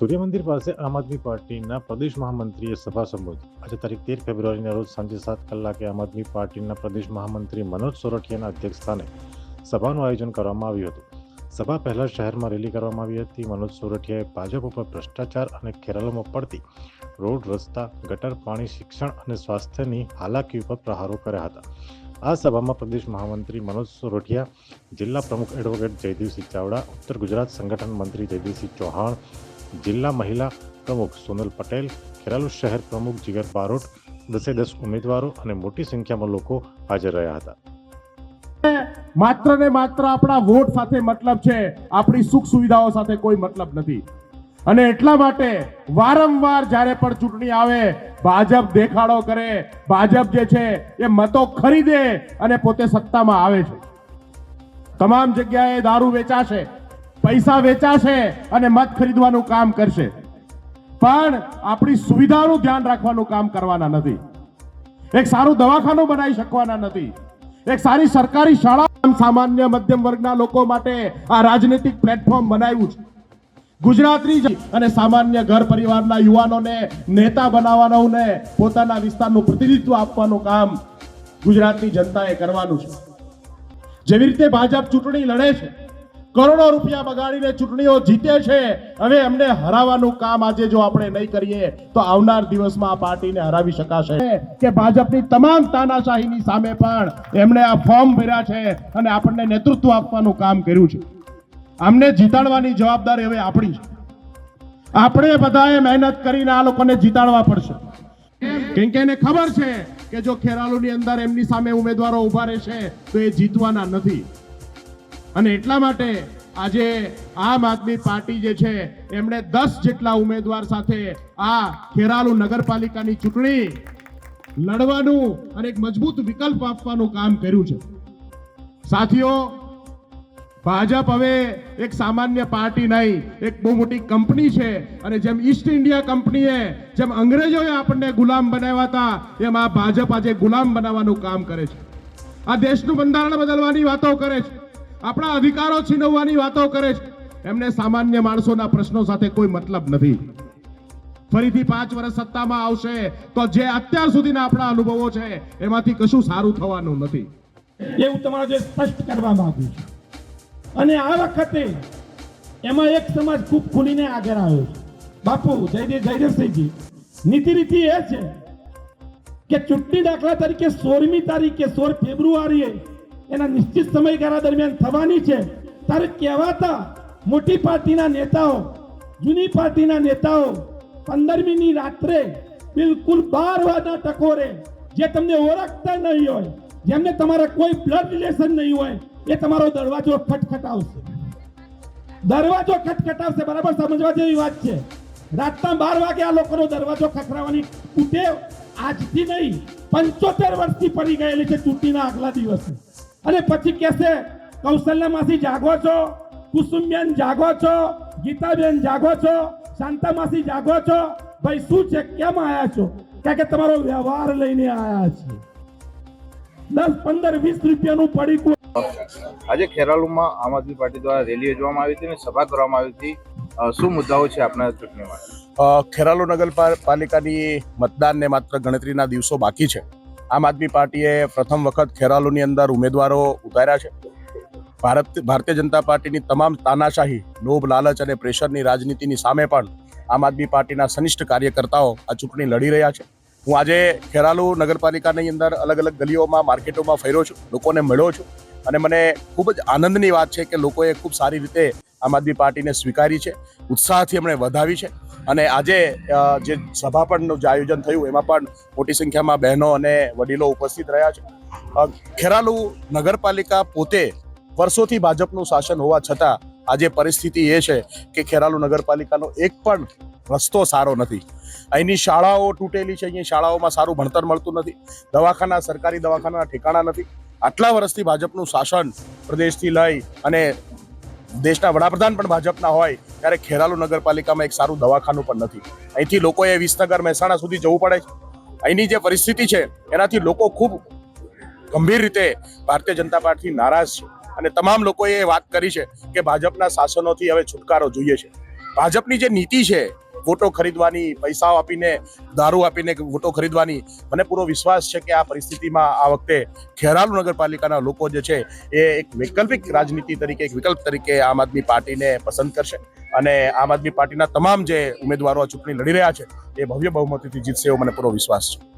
સૂર્યમંદિર પાસે આમ આદમી પાર્ટીના પ્રદેશ મહામંત્રીએ સભા સંબોધી. આજે તારીખ તેર ફેબ્રુઆરીના રોજ સાંજે સાત કલાકે આમ આદમી પાર્ટીના પ્રદેશ મહામંત્રી મનોજ સોરઠિયાના અધ્યક્ષસ્થાને સભાનું આયોજન કરવામાં આવ્યું હતું. સભા પહેલા શહેરમાં રેલી કરવામાં આવી હતી. મનોજ સોરઠિયાએ ભાજપ ઉપર ભ્રષ્ટાચાર અને ખેરાલુમાં પડતી રોડ, રસ્તા, ગટર, પાણી, શિક્ષણ અને સ્વાસ્થ્યની હાલાકી ઉપર પ્રહારો કર્યા હતા. આ સભામાં પ્રદેશ મહામંત્રી મનોજ સોરઠિયા, જિલ્લા પ્રમુખ એડવોકેટ જયદીપસિંહ ચાવડા, ઉત્તર ગુજરાત સંગઠન મંત્રી જયદીપસિંહ ચૌહાણ જિલ્લા મહિલા પ્રમુખ સોનલ પટેલ, ખેરાલુ શહેર પ્રમુખ જીગર બારોટ, દસે દસ ઉમેદવારો અને મોટી સંખ્યામાં લોકો હાજર રહ્યા હતા. માત્ર ને માત્ર આપણા વોટ સાથે મતલબ છે, આપણી સુખ સુવિધાઓ સાથે કોઈ મતલબ નથી. અને એટલા માટે વારંવાર જ્યારે પણ ચૂંટણી આવે, ભાજપ દેખાડો કરે, ભાજપ જે છે એ મતો ખરીદે અને પોતે સત્તામાં આવે છે. તમામ જગ્યાએ દારૂ વેચાશે પૈસા વેચાશે અને મત ખરીદવાનું કામ કરશે. પણ આપણી સુવિધાનું ધ્યાન રાખવાનું કામ કરવાના નથી. એક સારું દવાખાનું બનાવી શકવાના નથી. એક સારી સરકારી શાળા સામાન્ય મધ્યમ વર્ગના લોકો માટે આ રાજનીતિક પ્લેટફોર્મ બનાવ્યું છે. ગુજરાતની અને સામાન્ય ઘર પરિવારના યુવાનોને, નેતા બનાવવાનું ને પોતાના વિસ્તારનું પ્રતિનિધિત્વ આપવાનું કામ ગુજરાતની જનતાએ કરવાનું છે. જેવી રીતે ભાજપ ચૂંટણી લડે છે કરોડો રૂપિયા બગાડીને ચૂંટણીઓ જીતે છે. હવે એમને હરાવવાનું કામ આજે જો આપણે નહીં કરીએ, તો આવનાર દિવસમાં આ પાર્ટીને હરાવી શકાશે. કે ભાજપની તમામ તાનાશાહીની સામે પણ એમણે આ ફોર્મ ભર્યા છે અને આપણને નેતૃત્વ આપવાનું કામ કર્યું છે. આમને જીતાડવાની જવાબદારી હવે આપણી છે. આપણે બધાએ મહેનત કરીને આ લોકોને જીતાડવા પડશે. કેમ કે એને ખબર છે કે જો ખેરાલુની અંદર એમની સામે ઉમેદવારો ઊભા રહેશે, તો એ જીતવાના નથી. અને એટલા માટે આજે આમ આદમી પાર્ટી જે છે, એમણે દસ જેટલા ઉમેદવાર સાથે આ ખેરાલુ નગરપાલિકાની ચૂંટણી લડવાનું અને એક મજબૂત વિકલ્પ આપવાનું કામ કર્યું છે. સાથીઓ, ભાજપ હવે એક સામાન્ય પાર્ટી નહીં, એક બહુ મોટી કંપની છે અને જેમ ઈસ્ટ ઇન્ડિયા કંપનીએ, જેમ અંગ્રેજોએ આપણને ગુલામ બનાવ્યા હતા, એમ આ ભાજપ આજે ગુલામ બનાવવાનું કામ કરે છે. આ દેશનું બંધારણ બદલવાની વાતો કરે છે. આપણા અધિકારો છીનવવાની વાતો કરે છે. એમને સામાન્ય માણસોના પ્રશ્નો સાથે કોઈ મતલબ નથી. ફરીથી પાંચ વર્ષ સત્તામાં આવશે તો જે અત્યાર સુધીના આપણા અનુભવો છે, એમાંથી કશું સારું થવાનું નથી. એવું તમારા જે સ્પષ્ટ કરવા માંગુ છું. અને આ વખતે એમાં એક સમાજ ખૂબ ખુલીને આગળ આવ્યો છે. બાપુ, જયદેવ જયદેવસિંહજી નીતિ રીતિ એ છે કે ચૂંટણી દાખલા તરીકે સોળમી તારીખે સોળ ફેબ્રુઆરીએ એના નિશ્ચિત સમયગાળા દરમિયાન થવાની છે. ત્યારે કહેવાતા મોટી પાર્ટીના નેતાઓ, જૂની પાર્ટીના નેતાઓ, પંદરમીની રાત્રે બિલકુલ બાર વાગ્યા ટકોરે જે તમને ઓળખતા નહીં હોય, જેમને તમારા કોઈ બ્લડ રિલેશન નહીં હોય, એ તમારો દરવાજો ખટખટાવશે. દરવાજો ખટખટાવશે, બરાબર સમજવા જેવી વાત છે. રાતના બાર વાગે આ લોકોનો દરવાજો ખખડાવવાની ટેવ આજથી નહીં, પંચોતેર વર્ષથી પડી ગયેલી છે ચૂંટણીના આગલા દિવસે. અને પછી કહેશે કૌશલ્યા માસી જાગો છો કુસુમબેન જાગો છો ગીતાબેન જાગો છો શાંતા માસી જાગો છો ભાઈ શું છે કેમ આયા છો? કારણ કે તમારો વ્યવહાર લઈને આયા છે દસ પંદર વીસ રૂપિયાનું પડીકું. આજે ખેરાલુમાં આમ આદમી પાર્ટી દ્વારા રેલી યોજવામાં આવી હતી અને સભા કરવામાં આવી હતી. શું મુદ્દાઓ છે આપણા ચૂંટણીમાં? ખેરાલુ નગરપાલિકાની મતદાનને માત્ર ગણતરીના દિવસો બાકી છે. આમ આદમી પાર્ટીએ પ્રથમ વખત ખેરાલુની અંદર ઉમેદવારો ઉતાર્યા છે. ભારત, ભારતીય જનતા પાર્ટીની તમામ તાનાશાહી, લોભ, લાલચ અને પ્રેશરની રાજનીતિની સામે પણ આમ આદમી પાર્ટીના સનિષ્ઠ કાર્યકર્તાઓ આ ચૂંટણી લડી રહ્યા છે. હું આજે ખેરાલુ નગરપાલિકાની અંદર અલગ અલગ ગલીઓમાં, માર્કેટોમાં ફેરો છું, લોકોને મળ્યો છું અને મને ખૂબ જ આનંદની વાત છે કે લોકોએ ખૂબ સારી રીતે આમ આદમી પાર્ટીને સ્વીકારી છે, ઉત્સાહથી એમણે વધાવી છે. અને આજે જે સભા પણનું જે આયોજન થયું, એમાં પણ મોટી સંખ્યામાં બહેનો અને વડીલો ઉપસ્થિત રહ્યા છે. ખેરાલુ નગરપાલિકા પોતે વર્ષોથી ભાજપનું શાસન હોવા છતાં, આજે પરિસ્થિતિ એ છે કે ખેરાલુ નગરપાલિકાનો એક પણ રસ્તો સારો નથી. અહીંની શાળાઓ તૂટેલી છે, અહીંયા શાળાઓમાં સારું ભણતર મળતું નથી. દવાખાના, સરકારી દવાખાના ઠેકાણા નથી. આટલા વર્ષથી ભાજપનું શાસન પ્રદેશથી લઈ અને દેશના વડાપ્રધાન પણ ભાજપના હોય, ત્યારે ખેરાલુ નગરપાલિકામાં એક સારું દવાખાનું પણ નથી. અહીંથી લોકોએ વિસનગર મહેસાણા સુધી જવું પડે છે. અહીંની જે પરિસ્થિતિ છે, એનાથી લોકો ખૂબ ગંભીર રીતે ભારતીય જનતા પાર્ટી નારાજ છે. અને તમામ લોકોએ વાત કરી છે કે ભાજપના શાસનોથી હવે છુટકારો જોઈએ છે. ભાજપની જે નીતિ છે વોટો ખરીદવાની, પૈસાઓ આપીને, દારૂ આપીને વોટો ખરીદવાની મને પૂરો વિશ્વાસ છે કે આ પરિસ્થિતિમાં આ વખતે ખેરાલુ નગરપાલિકાના લોકો જે છે એ એક વૈકલ્પિક રાજનીતિ તરીકે, એક વિકલ્પ તરીકે આમ આદમી પાર્ટીને પસંદ કરશે. અને આમ આદમી પાર્ટીના તમામ જે ઉમેદવારો આ ચૂંટણી લડી રહ્યા છે એ ભવ્ય બહુમતીથી જીતશે એવો મને પૂરો વિશ્વાસ છે.